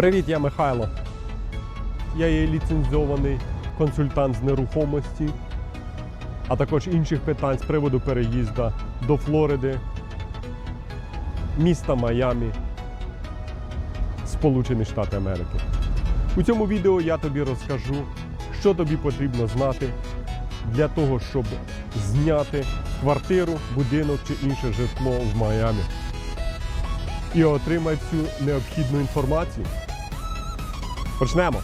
Привіт, я Михайло. Я є ліцензований консультант з нерухомості, а також інших питань з приводу переїзду до Флориди, міста Майамі, Сполучені Штати Америки. У цьому відео я тобі розкажу, що тобі потрібно знати для того, щоб зняти квартиру, будинок чи інше житло в Майамі і отримай цю необхідну інформацію. Почнемо.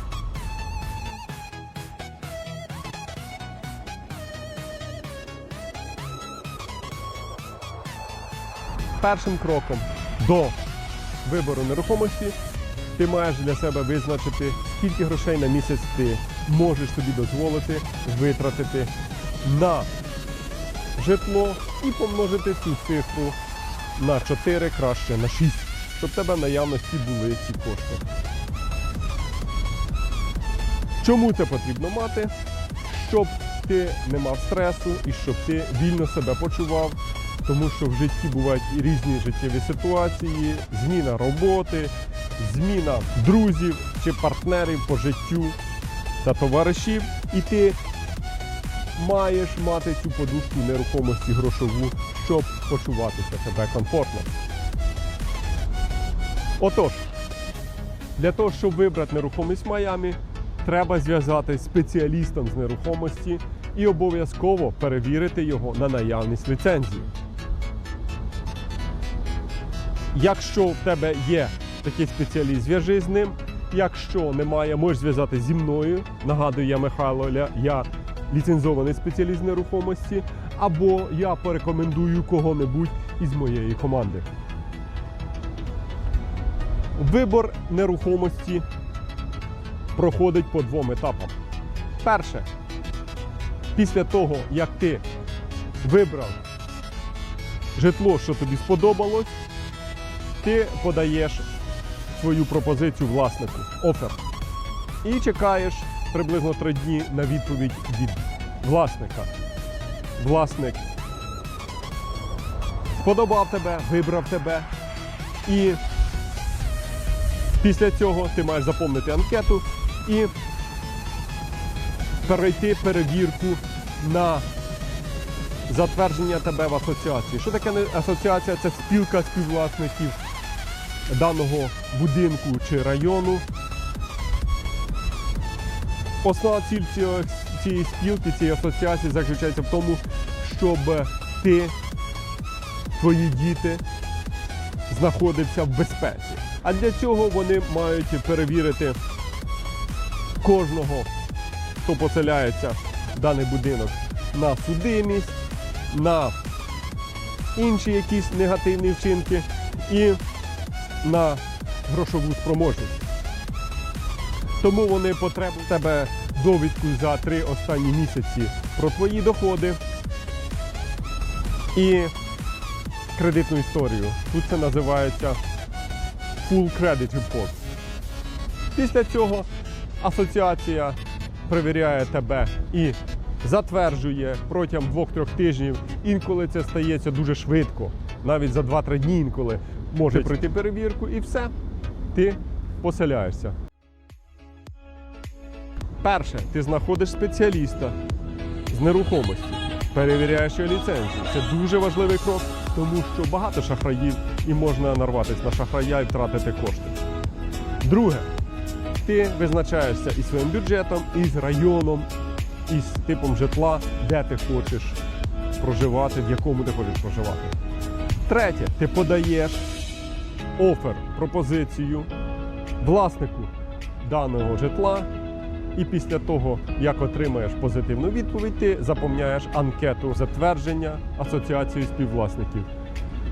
Першим кроком до вибору нерухомості ти маєш для себе визначити, скільки грошей на місяць ти можеш собі дозволити витратити на житло і помножити цю цифру на 4, краще на 6, щоб в тебе в наявності були ці кошти. Чому це потрібно мати? Щоб ти не мав стресу і щоб ти вільно себе почував, тому що в житті бувають і різні життєві ситуації, зміна роботи, зміна друзів чи партнерів по життю та товаришів, і ти маєш мати цю подушку нерухомості грошову, щоб почуватися себе комфортно. Отож, для того, щоб вибрати нерухомість в Майамі, треба зв'язатися з спеціалістом з нерухомості і обов'язково перевірити його на наявність ліцензії. Якщо в тебе є такий спеціаліст, зв'яжи з ним. Якщо немає, можеш зв'язатися зі мною. Нагадую, я Михайло, Ля- я ліцензований спеціаліст нерухомості, або я порекомендую кого-небудь із моєї команди. Вибор нерухомості проходить по двом етапам. Перше, після того, як ти вибрав житло, що тобі сподобалось, ти подаєш свою пропозицію власнику, офер. І чекаєш приблизно три дні на відповідь від власника. Власник сподобав тебе, вибрав тебе. І після цього ти маєш заповнити анкету і перейти перевірку на затвердження тебе в асоціації. Що таке асоціація? Це спілка співвласників даного будинку чи району. Основна ціль цієї спілки, цієї асоціації заключається в тому, щоб ти, твої діти знаходився в безпеці. А для цього вони мають перевірити кожного, хто поселяється в даний будинок на судимість, на інші якісь негативні вчинки і на грошову спроможність. Тому вони потребують тебе довідку за три останні місяці про твої доходи і кредитну історію. Тут це називається Full Credit Report. Після цього асоціація перевіряє тебе і затверджує протягом 2-3 тижнів. Інколи це стається дуже швидко, навіть за 2-3 дні інколи може пройти перевірку і все, ти поселяєшся. Перше, ти знаходиш спеціаліста з нерухомості, перевіряєш його ліцензію. Це дуже важливий крок, тому що багато шахраїв і можна нарватися на шахрая і втратити кошти. Друге, ти визначаєшся із своїм бюджетом, із районом, із типом житла, де ти хочеш проживати, в якому ти хочеш проживати. Третє, ти подаєш офер, пропозицію власнику даного житла. І після того, як отримаєш позитивну відповідь, ти заповняєш анкету затвердження Асоціації співвласників.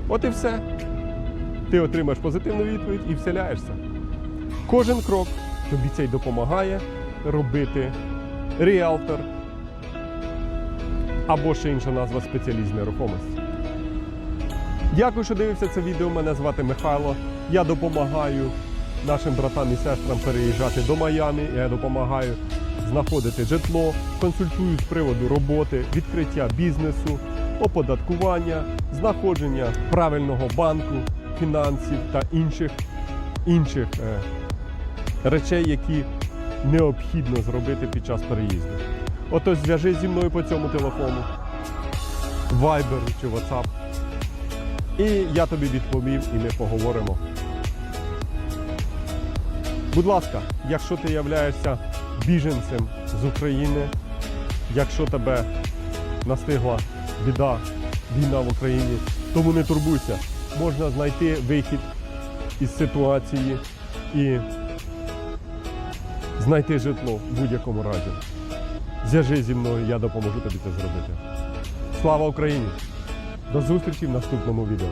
От і все. Ти отримаєш позитивну відповідь і вселяєшся. Кожен крок тобі цей допомагає робити ріалтор або ще інша назва спеціаліст нерухомості. Дякую, що дивився це відео. Мене звати Михайло. Я допомагаю нашим братам і сестрам переїжджати до Майамі. Я допомагаю знаходити житло, консультую з приводу роботи, відкриття бізнесу, оподаткування, знаходження правильного банку, фінансів та інших, інших е, речей, які необхідно зробити під час переїзду. Ото зв'яжись зі мною по цьому телефону, Viber чи WhatsApp. І я тобі відповім, і ми поговоримо. Будь ласка, якщо ти являєшся біженцем з України, якщо тебе настигла біда, війна в Україні, тому не турбуйся. Можна знайти вихід із ситуації і знайти житло в будь-якому разі. Зв'яжи зі мною, я допоможу тобі це зробити. Слава Україні! До зустрічі в наступному відео.